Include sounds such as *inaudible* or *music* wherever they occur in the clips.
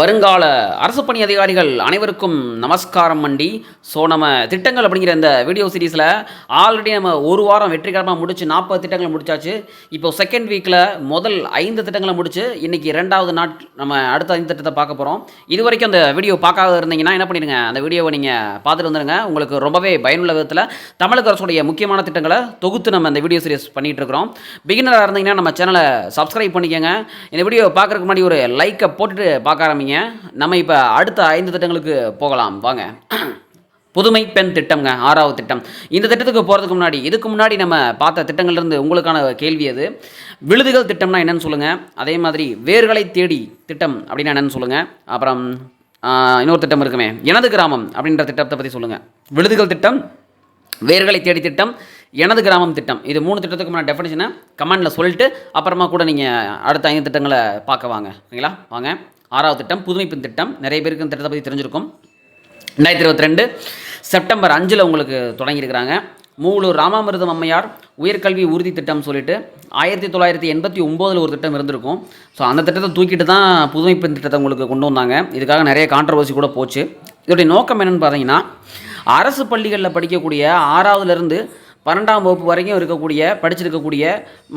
வருங்கால அரசு பணி அதிகாரிகள் அனைவருக்கும் நமஸ்காரம் மண்டி. ஸோ நம்ம திட்டங்கள் அப்படிங்கிற இந்த வீடியோ சீரீஸில் ஆல்ரெடி நம்ம ஒரு வாரம் வெற்றிகரமாக முடிச்சு நாற்பது திட்டங்களை முடிச்சாச்சு. இப்போ செகண்ட் வீக்கில் முதல் ஐந்து திட்டங்களை முடிச்சு இன்றைக்கி ரெண்டாவது நாட் நம்ம அடுத்த ஐந்து திட்டத்தை பார்க்க போகிறோம் இது வரைக்கும் அந்த வீடியோ பார்க்காத இருந்தீங்கன்னா என்ன பண்ணிடுங்க அந்த வீடியோவை நீங்கள் பார்த்துட்டு வந்துடுங்க உங்களுக்கு ரொம்பவே பயனுள்ள விதத்தில் தமிழக அரசுடைய முக்கியமான திட்டங்களை தொகுத்து நம்ம இந்த வீடியோ சீரீஸ் பண்ணிகிட்டு இருக்கிறோம். பிகினராக இருந்தீங்கன்னா நம்ம சேனலை சப்ஸ்கிரைப் பண்ணிக்கோங்க. இந்த வீடியோ பார்க்குறதுக்கு முன்னாடி ஒரு லைக்கை போட்டுட்டு பார்க்க ஆரம்பிங்க. நம்ம இப்போ அடுத்த ஐந்து திட்டங்களுக்கு போகலாம். வாங்க. புதுமை பெண் திட்டம்ங்க ஆறாவது திட்டம். இந்த திட்டத்துக்கு போகிறதுக்கு முன்னாடி இதுக்கு முன்னாடி நம்ம பார்த்த திட்டங்கள்லேருந்து உங்களுக்கான கேள்வி அது விழுதுகள் திட்டம்னா என்னென்னு சொல்லுங்கள் அதே மாதிரி வேர்களை தேடி திட்டம் அப்படின்னா என்னன்னு சொல்லுங்கள் அப்புறம் இன்னொரு திட்டம் இருக்குமே. எனது கிராமம் அப்படின்ற திட்டத்தை பற்றி சொல்லுங்கள் விழுதுகள் திட்டம் வேர்களை தேடி திட்டம் எனது கிராமம் திட்டம். இது மூணு திட்டத்துக்கு முன்னாடி டெஃபினேஷனை கமெண்டில் சொல்லிட்டு அப்புறமா கூட நீங்கள் அடுத்த ஐந்து திட்டங்களை பார்க்க வாங்க. ஓகேங்களா வாங்க. ஆறாவது திட்டம் புதுமைப்பின் திட்டம். நிறைய பேருக்கு இந்த திட்டத்தை பற்றி தெரிஞ்சிருக்கும். ரெண்டாயிரத்தி இருபத்தி ரெண்டு செப்டம்பர் அஞ்சில் உங்களுக்கு தொடங்கியிருக்கிறாங்க. மூலூர் ராமாமிருதம் அம்மையார் உயர்கல்வி உறுதி திட்டம் சொல்லிட்டு ஆயிரத்தி தொள்ளாயிரத்தி எண்பத்தி ஒம்போதில் ஒரு திட்டம் இருந்திருக்கும். ஸோ அந்த திட்டத்தை தூக்கிட்டு தான் புதுமைப்பின் திட்டத்தை உங்களுக்கு கொண்டு வந்தாங்க. இதுக்காக நிறைய கான்ட்ரவர்சி கூட போச்சு. இதோடைய நோக்கம் என்னென்னு பார்த்தீங்கன்னா அரசு பள்ளிகளில் படிக்கக்கூடிய ஆறாவதுலேருந்து பன்னெண்டாம் வகுப்பு வரைக்கும் இருக்கக்கூடிய படிச்சிருக்கக்கூடிய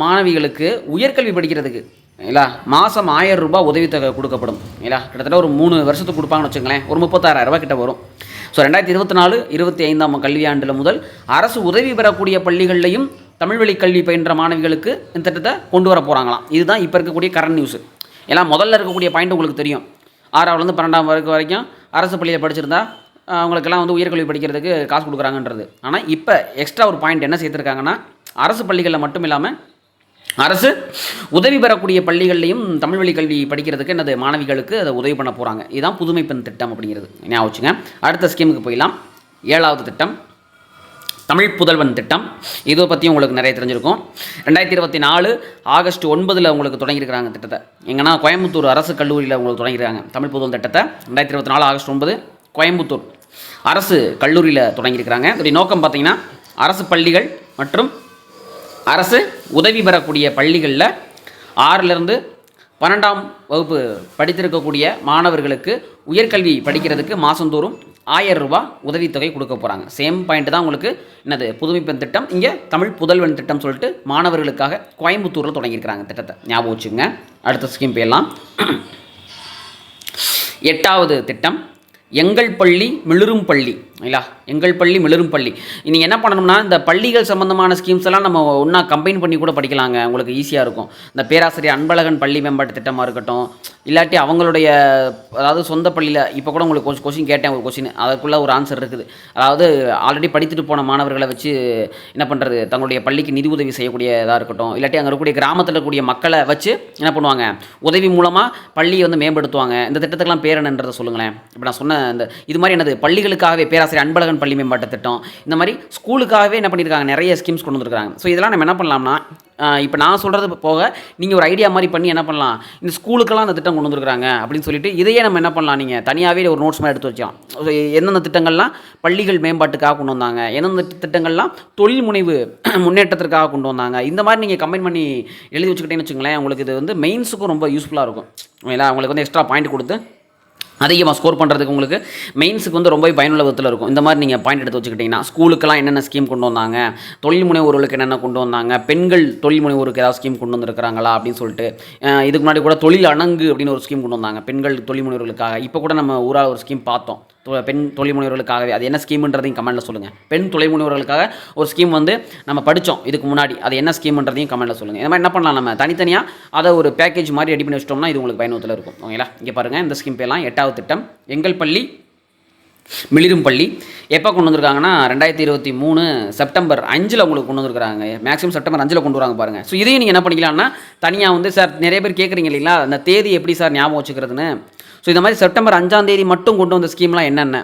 மாணவிகளுக்கு உயர்கல்வி படிக்கிறதுக்கு இல்லா மாதம் ஆயிரம் ரூபாய் உதவித்தொகை கொடுக்கப்படும் இல்லா கிட்டத்தட்ட ஒரு மூணு வருஷத்துக்கு கொடுப்பாங்கன்னு வச்சுங்களேன் ஒரு முப்பத்தாறாயிரம் ரூபாய் கிட்ட வரும். ஸோ ரெண்டாயிரத்தி இருபத்தி நாலு இருபத்தி ஐந்தாம் கல்வியாண்டில் முதல் அரசு உதவி பெறக்கூடிய பள்ளிகள்லையும் தமிழ்வழி கல்வி பயின்ற மாணவிகளுக்கு இந்த திட்டத்தை கொண்டு வர போகிறாங்களாம் இதுதான் இப்போ இருக்கக்கூடிய கரண்ட் நியூஸ் ஏன்னா முதல்ல இருக்கக்கூடிய பாயிண்ட் உங்களுக்கு தெரியும். ஆறாவதுலேருந்து பன்னெண்டாம் வரைக்கும் வரைக்கும் அரசு பள்ளியில் படிச்சிருந்தா அவங்களுக்கெல்லாம் வந்து உயர்கல்வி படிக்கிறதுக்கு காசு கொடுக்குறாங்கன்றது. ஆனால் இப்போ எக்ஸ்ட்ரா ஒரு பாயிண்ட் என்ன சேர்த்துருக்காங்கன்னா அரசு பள்ளிகளில் மட்டும் இல்லாமல் அரசு உதவி பெறக்கூடிய பள்ளிகள்லையும் தமிழ் வழி கல்வி படிக்கிறதுக்கு என்னது மாணவிகளுக்கு அதை உதவி பண்ண போகிறாங்க இதுதான் புதுமை பெண் திட்டம் அப்படிங்கிறது. ஞாபகம் வச்சுங்க. அடுத்த ஸ்கீமுக்கு போயிடலாம். ஏழாவது திட்டம். தமிழ் புதல்வன் திட்டம். இதை பற்றி உங்களுக்கு நிறைய தெரிஞ்சிருக்கும். ரெண்டாயிரத்தி இருபத்தி நாலு ஆகஸ்ட் ஒன்பதில் உங்களுக்கு தொடங்கியிருக்கிறாங்க திட்டத்தை. எங்கன்னா கோயம்புத்தூர் அரசு கல்லூரியில் உங்களுக்கு தொடங்கியிருக்காங்க தமிழ் புதல்வன் திட்டத்தை. ரெண்டாயிரத்தி இருபத்தி நாலு ஆகஸ்ட் ஒன்பது கோயம்புத்தூர் அரசு கல்லூரியில் தொடங்கியிருக்கிறாங்க. இதோடைய நோக்கம் பார்த்தீங்கன்னா அரசு பள்ளிகள் மற்றும் அரசு உதவி பெறக்கூடிய பள்ளிகளில் ஆறிலிருந்து பன்னெண்டாம் வகுப்பு படித்திருக்கக்கூடிய மாணவர்களுக்கு உயர்கல்வி படிக்கிறதுக்கு மாதந்தோறும் ஆயிரம் ரூபா உதவித்தொகை கொடுக்க போகிறாங்க சேம் பாயிண்ட் தான் உங்களுக்கு என்னது புதுமைப்பெண் திட்டம். இங்கே தமிழ் புதல்வன் திட்டம் சொல்லிட்டு மாணவர்களுக்காக கோயம்புத்தூரில் தொடங்கியிருக்கிறாங்க திட்டத்தை. ஞாபகம் வச்சுங்க அடுத்த ஸ்கீம் போயிடலாம். எட்டாவது திட்டம் எங்கள் பள்ளி மிளிரும் பள்ளி. இல்லா எங்கள் பள்ளி மிளரும் பள்ளி. நீங்கள் என்ன பண்ணணும்னா இந்த பள்ளிகள் சம்மந்தமான ஸ்கீம்ஸ் எல்லாம் நம்ம ஒன்றா கம்பைன் பண்ணி கூட படிக்கலாங்க. உங்களுக்கு ஈஸியாக இருக்கும். இந்த பேராசிரியர் அன்பழகன் பள்ளி மேம்பாட்டு திட்டமாக இருக்கட்டும் இல்லாட்டி அவங்களுடைய அதாவது சொந்த பள்ளியில் இப்போ கூட உங்களுக்கு கொஞ்சம் கொஸ்டின் கேட்டேன் ஒரு கொஸ்டின் அதுக்குள்ளே ஒரு ஆன்சர் இருக்குது. அதாவது ஆல்ரெடி படித்துட்டு போன மாணவர்களை வச்சு என்ன பண்ணுறது தங்களுடைய பள்ளிக்கு நிதி உதவி செய்யக்கூடியதாக இருக்கட்டும். இல்லாட்டி அங்கே இருக்கக்கூடிய கிராமத்தில் இருக்கக்கூடிய மக்களை வச்சு என்ன பண்ணுவாங்க? உதவி மூலமாக பள்ளியை வந்து மேம்படுத்துவாங்க. இந்த திட்டத்துக்கெல்லாம் பேர் என்னன்றதை சொல்லுங்களேன். இப்போ நான் சொன்ன இந்த இது மாதிரி என்னது? பள்ளிகளுக்காகவே பேராசிரியர் அன்பழகன் பள்ளி மேம்பாட்டு திட்டம். இந்த மாதிரி ஸ்கூலுக்காகவே என்ன பண்ணியிருக்காங்க நிறைய ஸ்கீம்ஸ் கொண்டு வந்திருக்காங்க. ஸோ இதெல்லாம் நம்ம என்ன பண்ணலாம்னா இப்போ நான் சொல்கிறது போக நீங்கள் ஒரு ஐடியா மாதிரி பண்ணி என்ன பண்ணலாம்? இந்த ஸ்கூலுக்கெல்லாம் அந்த திட்டம் கொண்டு வந்திருக்காங்க அப்படின்னு சொல்லிட்டு இதையே நம்ம என்ன பண்ணலாம் நீங்கள் தனியாகவே ஒரு நோட்ஸ் மாதிரி எடுத்து வச்சோம் எந்தெந்த திட்டங்கள்லாம் பள்ளிகள் மேம்பாட்டுக்காக கொண்டு வந்தாங்க? எந்தெந்த திட்டங்கள்லாம் தொழில் முனைவு *clears throat* முன்னேற்றத்திற்காக கொண்டு வந்தாங்க? இந்த மாதிரி நீங்கள் கம்பைன் பண்ணி எழுதி வச்சுக்கிட்டேன்னு வச்சுங்களேன் உங்களுக்கு இது வந்து மெயின்ஸுக்கும் ரொம்ப யூஸ்ஃபுல்லாக இருக்கும். ஓகேங்களா உங்களுக்கு வந்து எக்ஸ்ட்ரா பாயிண்ட் கொடுத்து அதிகமாக ஸ்கோர் பண்ணுறதுக்கு உங்களுக்கு மெயின்ஸுக்கு வந்து ரொம்ப பயனுள்ள விதத்தில் இருக்கும். இந்த மாதிரி நீங்கள் பாயிண்ட் எடுத்து வச்சுக்கிட்டிங்கன்னா ஸ்கூலுக்கெல்லாம் என்னென்ன ஸ்கீம் கொண்டு வந்தாங்க தொழில் முனைவோர்களுக்கு என்னென்ன கொண்டு வந்தாங்க பெண்கள் தொழில் முனைவோருக்கு ஏதாவது ஸ்கீம் கொண்டு வந்திருக்கிறாங்களா அப்படின்னு சொல்லிட்டு இதுக்கு முன்னாடி கூட தொழில் அணங்கு அப்படின்னு ஒரு ஸ்கீம் கொண்டு வந்தாங்க பெண்கள் தொழில் முனைவர்களுக்காக. இப்போ கூட நம்ம ஊராக ஒரு ஸ்கீம் பார்த்தோம். பெண் தொழில் முனைவர்களுக்காகவே அது என்ன ஸ்கீம்ன்றதையும் கமெண்ட்டில் சொல்லுங்கள் பெண் தொழில் முனைவர்களுக்காக ஒரு ஸ்கீம் வந்து நம்ம படித்தோம் இதுக்கு முன்னாடி. அது என்ன ஸ்கீம்ன்றதையும் கமெண்ட்டில் சொல்லுங்கள் இந்த மாதிரி என்ன பண்ணலாம் நம்ம? தனித்தனியாக அதை ஒரு பேக்கேஜ் மாதிரி ரெடி பண்ணி வச்சிட்டோம்னா இது உங்களுக்கு பயனுள்ளத்தில் இருக்கும். ஓகேங்களா? இங்கே பாருங்கள் இந்த ஸ்கீம் பேர்லாம் எட்டாவது திட்டம். எங்கள் பள்ளி மிளிரும் பள்ளி. எப்போ கொண்டு வந்திருக்காங்கன்னா ரெண்டாயிரத்தி இருபத்தி மூணு செப்டம்பர் அஞ்சில் உங்களுக்கு கொண்டு வந்திருக்காங்க மேக்ஸிமம் செப்டம்பர் அஞ்சில் கொண்டு வராங்க பாருங்கள் ஸோ இதையும் நீங்கள் என்ன பண்ணிக்கலாம்னா தனியாக வந்து சார் நிறைய பேர் கேட்குறீங்க இல்லைங்களா? அந்த தேதி எப்படி சார் ஞாபகம் வச்சுக்கிறதுன்னு? ஸோ இந்த மாதிரி செப்டம்பர் அஞ்சாம் தேதி மட்டும் கொண்டு வந்த ஸ்கீம்லாம் என்னென்ன?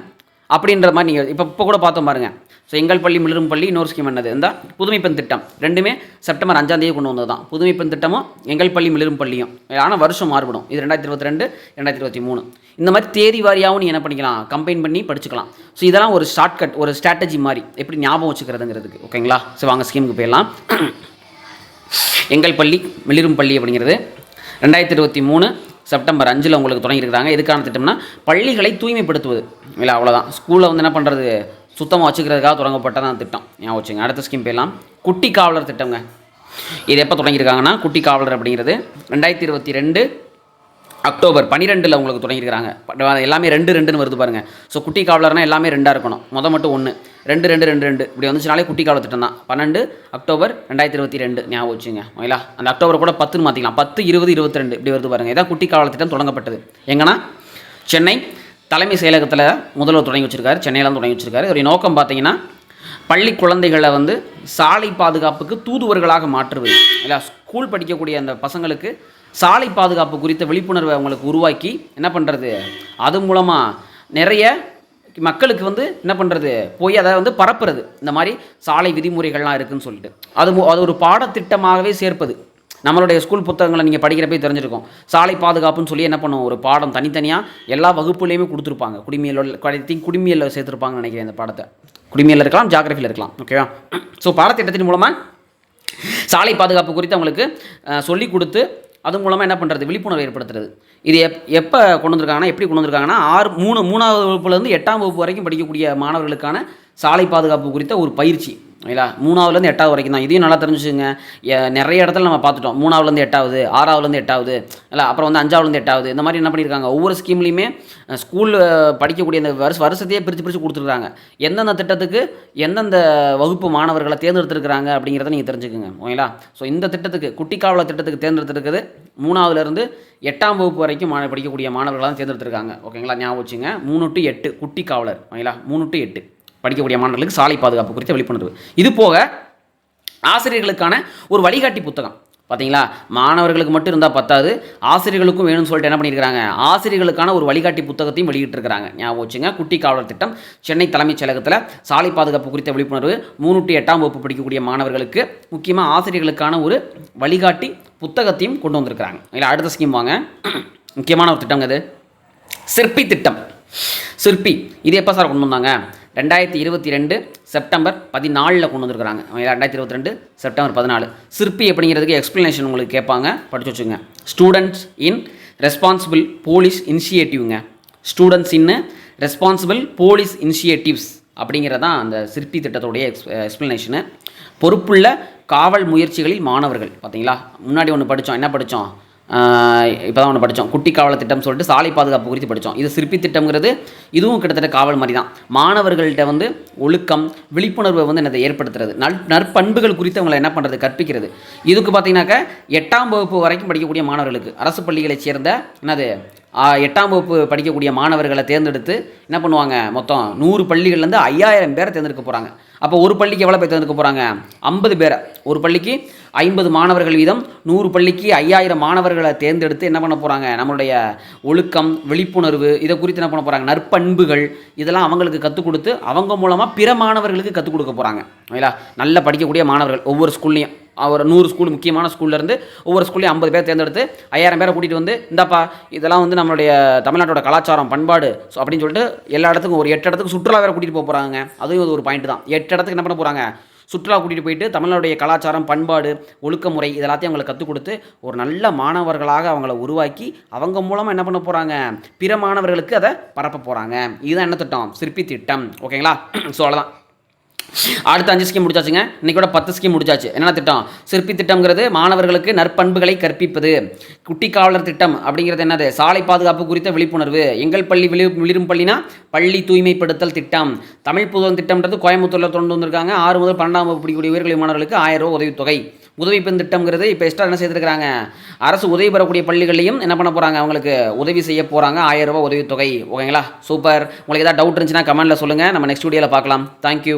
அப்படின்ற மாதிரி நீங்கள் இப்போ இப்போ கூட பார்த்தோம் பாருங்கள் ஸோ எங்கள் பள்ளி மிளரும் பள்ளி இன்னொரு ஸ்கீம் என்னது? இந்த புதுமைப்பெண் திட்டம். ரெண்டுமே செப்டம்பர் அஞ்சாம் தேதி கொண்டு வந்தது தான் புதுமைப்பெண் திட்டமும் எங்கள் பள்ளி மிளரும் பள்ளியும். ஆனால் வருஷம் மாறுபடும். இது ரெண்டாயிரத்தி இருபத்தி ரெண்டு ரெண்டாயிரத்தி இருபத்தி மூணு இந்த மாதிரி தேதி வாரியாகவும் நீ என்ன பண்ணிக்கலாம்? கம்பைன் பண்ணி படிச்சுக்கலாம். ஸோ இதெல்லாம் ஒரு ஷார்ட்கட் ஒரு ஸ்ட்ராட்டஜி மாதிரி. எப்படி ஞாபகம் வச்சுக்கிறதுங்கிறதுக்கு. ஓகேங்களா ஸோ வாங்க ஸ்கீமுக்கு போயிடலாம். எங்கள் பள்ளி மிளிரும் பள்ளி அப்படிங்கிறது ரெண்டாயிரத்தி இருபத்தி மூணு செப்டம்பர் அஞ்சில் உங்களுக்கு தொடங்கியிருக்கிறாங்க. எதுக்கான திட்டம்னா பள்ளிகளை தூய்மைப்படுத்துவது. இல்லை அவ்வளோதான் ஸ்கூலில் வந்து என்ன பண்ணுறது சுத்தமாக வச்சுக்கிறதுக்காக தொடங்கப்பட்டதான் திட்டம். ஞாபகம் வச்சுங்க. அடுத்த ஸ்கீம் போயிடலாம் குட்டி காவலர் திட்டங்க இது எப்போ தொடங்கியிருக்காங்கன்னா குட்டி காவலர் அப்படிங்கிறது ரெண்டாயிரத்தி இருபத்தி ரெண்டு அக்டோபர் பன்னிரெண்டில் உங்களுக்கு தொடங்கியிருக்காங்க எல்லாமே ரெண்டு ரெண்டுன்னு வருது பாருங்க. ஸோ குட்டி காவலர்னா எல்லாமே ரெண்டாக இருக்கணும். மொதல் மட்டும் ஒன்று ரெண்டு ரெண்டு ரெண்டு ரெண்டு. இப்படி வந்துச்சுனாலே குட்டி காவல திட்டம் தான். பன்னெண்டு அக்டோபர் ரெண்டாயிரத்தி இருபத்தி ரெண்டு. ஞாபகம் வச்சுங்க. ஓகேங்களா அந்த அக்டோபர் கூட பத்துன்னு மாற்றிக்கலாம் பத்து இருபது இருபத்தி ரெண்டு இப்படி வருது பாருங்க. இதான் குட்டி காவல திட்டம் தொடங்கப்பட்டது. எங்கன்னா சென்னை தலைமை செயலகத்தில் முதல்வர் தொடங்கி வச்சிருக்காரு. சென்னையில் தான் தொடங்கி வச்சிருக்காரு. இதோடைய நோக்கம் பார்த்தீங்கன்னா பள்ளி குழந்தைகளை வந்து சாலை பாதுகாப்புக்கு தூதுவர்களாக மாற்றுவது. இல்லை ஸ்கூல் படிக்கக்கூடிய அந்த பசங்களுக்கு சாலை பாதுகாப்பு குறித்த விழிப்புணர்வை அவங்களுக்கு உருவாக்கி என்ன பண்ணுறது அது மூலமாக நிறைய மக்களுக்கு வந்து என்ன பண்ணுறது போய் அதை வந்து பரப்புறது. இந்த மாதிரி சாலை விதிமுறைகள்லாம் இருக்குதுன்னு சொல்லிட்டு. அது அது ஒரு பாடத்திட்டமாகவே சேர்ப்பது. நம்மளுடைய ஸ்கூல் புத்தகங்களை நீங்கள் படிக்கிறப்பே தெரிஞ்சிருக்கும். சாலை பாதுகாப்புன்னு சொல்லி என்ன பண்ணுவோம் ஒரு பாடம் தனித்தனியாக எல்லா வகுப்புலேயுமே கொடுத்துருப்பாங்க. குடிமையில் திங்க் குடிமையில் சேர்த்துருப்பாங்கன்னு நினைக்கிறேன் இந்த பாடத்தை. குடிமையில் இருக்கலாம் ஜாகிரஃபியில் இருக்கலாம். ஓகேவா ஸோ பாடத்திட்டத்தின் மூலமாக சாலை பாதுகாப்பு குறித்து அவங்களுக்கு சொல்லி கொடுத்து அது மூலமாக என்ன பண்ணுறது விழிப்புணர்வு ஏற்படுத்துறது. இது எப் எப்போ கொண்டு வந்திருக்காங்கன்னா எப்படி கொண்டு வந்திருக்காங்கன்னா ஆறு மூணு மூணாவது வகுப்புலேருந்து எட்டாம் வகுப்பு வரைக்கும் படிக்கக்கூடிய மாணவர்களுக்கான சாலை பாதுகாப்பு குறித்த ஒரு பயிற்சி. இல்லைங்களா மூணாவதுலேருந்து எட்டாவது வரைக்கும் தான். இதையும் நல்லா தெரிஞ்சுச்சுங்க. நிறைய இடத்துல நம்ம பார்த்துட்டோம். மூணாவதுலேருந்து எட்டாவது ஆறாவதுலேருந்து எட்டாவது இல்லை அப்புறம் வந்து அஞ்சாவதுலேருந்து எட்டாவது இந்த மாதிரி என்ன பண்ணியிருக்காங்க? ஒவ்வொரு ஸ்கீம்லையுமே ஸ்கூலில் படிக்கக்கூடிய அந்த வருஷ வருஷத்தையே பிரித்து பிரித்து கொடுத்துருக்காங்க. எந்தெந்த திட்டத்துக்கு எந்தெந்த வகுப்பு மாணவர்களை தேர்ந்தெடுத்துருக்குறாங்க அப்படிங்கிறத நீங்கள் தெரிஞ்சுக்கோங்க. ஓகேங்களா? ஸோ இந்த திட்டத்துக்கு குட்டி காவலர் திட்டத்துக்கு தேர்ந்தெடுத்துருக்குது மூணாவதுலேருந்து எட்டாம் வகுப்பு வரைக்கும் மாண படிக்கக்கூடிய மாணவர்களாக தான் தேர்ந்தெடுத்திருக்காங்க. ஓகேங்களா? ஞாபகம் வச்சுங்க. மூணு டு எட்டு குட்டி காவலர். ஓகேங்களா? மூணு டு எட்டு. படிக்கக்கூடிய மாணவர்களுக்கு சாலை பாதுகாப்பு குறித்த விழிப்புணர்வு. இது போக ஆசிரியர்களுக்கான ஒரு வழிகாட்டி புத்தகம். பார்த்தீங்களா மாணவர்களுக்கு மட்டும் இருந்தால் பத்தாது. ஆசிரியர்களுக்கும் வேணும்னு சொல்லிட்டு என்ன பண்ணியிருக்காங்க ஆசிரியர்களுக்கான ஒரு வழிகாட்டி புத்தகத்தையும் வெளியிட்டிருக்கிறாங்க. ஞாபகம் வச்சுங்க. குட்டி காவலர் திட்டம். சென்னை தலைமைச் செயலகத்தில் சாலை பாதுகாப்பு குறித்த விழிப்புணர்வு மூணு டு எட்டாம் வகுப்பு படிக்கக்கூடிய மாணவர்களுக்கு முக்கியமாக ஆசிரியர்களுக்கான ஒரு வழிகாட்டி புத்தகத்தையும் கொண்டு வந்திருக்கிறாங்க. இல்லை அடுத்த ஸ்கீம் வாங்க. முக்கியமான ஒரு திட்டங்க இது. சிற்பி திட்டம். சிற்பி. இது எப்போ சார் கொண்டு வந்தாங்க? ரெண்டாயிரத்தி இருபத்தி ரெண்டு செப்டம்பர் பதினாலில் கொண்டு வந்திருக்கிறாங்க. ரெண்டாயிரத்தி இருபத்தி ரெண்டு செப்டம்பர் பதினாலு. சிற்பி அப்படிங்கிறதுக்கு எக்ஸ்ப்ளனேஷன் உங்களுக்கு கேட்பாங்க. படிச்சு வச்சுங்க students in responsible police இனிஷியேட்டிவ்ங்க students in responsible police initiatives அப்படிங்கிறதான் அந்த சிற்பி திட்டத்துடைய எக்ஸ் எக்ஸ்ப்ளனேஷனு பொறுப்புள்ள காவல் முயற்சிகளில் மாணவர்கள். பார்த்தீங்களா முன்னாடி ஒன்று படித்தோம் என்ன படித்தோம் இப்போ தான் ஒன்று படித்தோம் குட்டி காவல் திட்டம் சொல்லிட்டு சாலை பாதுகாப்பு குறித்து படித்தோம் இது சிற்பி திட்டம்ங்கிறது இதுவும் கிட்டத்தட்ட காவல் மாதிரி தான். மாணவர்கள்ட்ட வந்து ஒழுக்கம் விழிப்புணர்வை வந்து என்னதை ஏற்படுத்துறது. நல் நற்பண்புகள் குறித்து அவங்களை என்ன பண்ணுறது கற்பிக்கிறது. இதுக்கு பார்த்தீங்கன்னாக்கா எட்டாம் வகுப்பு வரைக்கும் படிக்கக்கூடிய மாணவர்களுக்கு அரசு பள்ளிகளைச் சேர்ந்த என்னது எட்டாம் வகுப்பு படிக்கக்கூடிய மாணவர்களை தேர்ந்தெடுத்து என்ன பண்ணுவாங்க? மொத்தம் நூறு பள்ளிகள்லேருந்து ஐயாயிரம் பேரை தேர்ந்தெடுக்க போகிறாங்க அப்போ ஒரு பள்ளிக்கு எவ்வளோ பேர் தேர்ந்தெடுக்க போகிறாங்க ஐம்பது பேரை. ஒரு பள்ளிக்கு ஐம்பது மாணவர்கள் வீதம் நூறு பள்ளிக்கு ஐயாயிரம் மாணவர்களை தேர்ந்தெடுத்து என்ன பண்ண போகிறாங்க நம்மளுடைய ஒழுக்கம் விழிப்புணர்வு இதை குறித்து என்ன பண்ண போகிறாங்க நற்பண்புகள் இதெல்லாம் அவங்களுக்கு கற்றுக் கொடுத்து அவங்க மூலமாக பிற மாணவர்களுக்கு கற்றுக் கொடுக்க போகிறாங்க ஓகேங்களா நல்லா படிக்கக்கூடிய மாணவர்கள் ஒவ்வொரு ஸ்கூல்லையும். ஒரு நூறு ஸ்கூல் முக்கியமான ஸ்கூல்லேருந்து ஒவ்வொரு ஸ்கூல்லையும் ஐம்பது பேர் தேர்ந்தெடுத்து ஐயாயிரம் பேரை கூட்டிகிட்டு வந்து இந்தப்பா இதெல்லாம் வந்து நம்மளுடைய தமிழ்நாட்டோட கலாச்சாரம் பண்பாடு ஸோ அப்படின்னு சொல்லிட்டு எல்லா இடத்துக்கும் ஒரு எட்டு இடத்துக்கு சுற்றுலா வேறு கூட்டிகிட்டு போக போகிறாங்க அதுவும் இது ஒரு பாயிண்ட் தான். எட்டு இடத்துக்கு என்ன பண்ண போகிறாங்க சுற்றுலா கூட்டிகிட்டு போயிட்டு தமிழ்நாடுடைய கலாச்சாரம் பண்பாடு ஒழுக்கமுறை இது எல்லாத்தையும் அவங்களுக்கு கற்றுக் கொடுத்து ஒரு நல்ல மாணவர்களாக அவங்கள உருவாக்கி அவங்க மூலமாக என்ன பண்ண போகிறாங்க பிற மாணவர்களுக்கு அதை பரப்ப போகிறாங்க இதுதான் என்ன திட்டம்? சிற்பி திட்டம். ஓகேங்களா? *clears throat* ஸோ அவ்வளோதான் அடுத்த அஞ்சு ஸ்கீம் முடிச்சாச்சுங்க. இன்னைக்கோட பத்து ஸ்கீம் முடிச்சாச்சு. என்னென்ன திட்டம்? சிற்பி திட்டம்ங்கிறது மாணவர்களுக்கு நற்பண்புகளை கற்பிப்பது. குட்டி காவலர் திட்டம் அப்படிங்கிறது என்னது? சாலை பாதுகாப்பு குறித்த விழிப்புணர்வு. எங்கள் பள்ளி விழி விளிரும் பள்ளினா பள்ளி தூய்மைப்படுத்தல் திட்டம். தமிழ் புதுவன் திட்டம்ன்றது கோயம்புத்தூரில் தொண்டு வந்திருக்காங்க. ஆறு முதல் பன்னெண்டாம் வகுப்பு படிக்கக்கூடிய உயர்கல்வி மாணவர்களுக்கு ஆயிரம் ரூபா உதவித்தொகை. உதவி பெண் திட்டம்ங்கிறது இப்போ எக்ஸ்ட்ரா என்ன செய்திருக்கிறாங்க? அரசு உதவி பெறக்கூடிய பள்ளிகளையும் என்ன பண்ண போகிறாங்க அவங்களுக்கு? உதவி செய்ய போகிறாங்க ஆயிரம் ரூபா உதவித்தொகை. ஓகேங்களா? சூப்பர். உங்களுக்கு ஏதாவது டவுட் இருந்துச்சுன்னா கமெண்ட்டில் சொல்லுங்கள் நம்ம நெக்ஸ்ட் வீடியோவில் பார்க்கலாம். தேங்க்யூ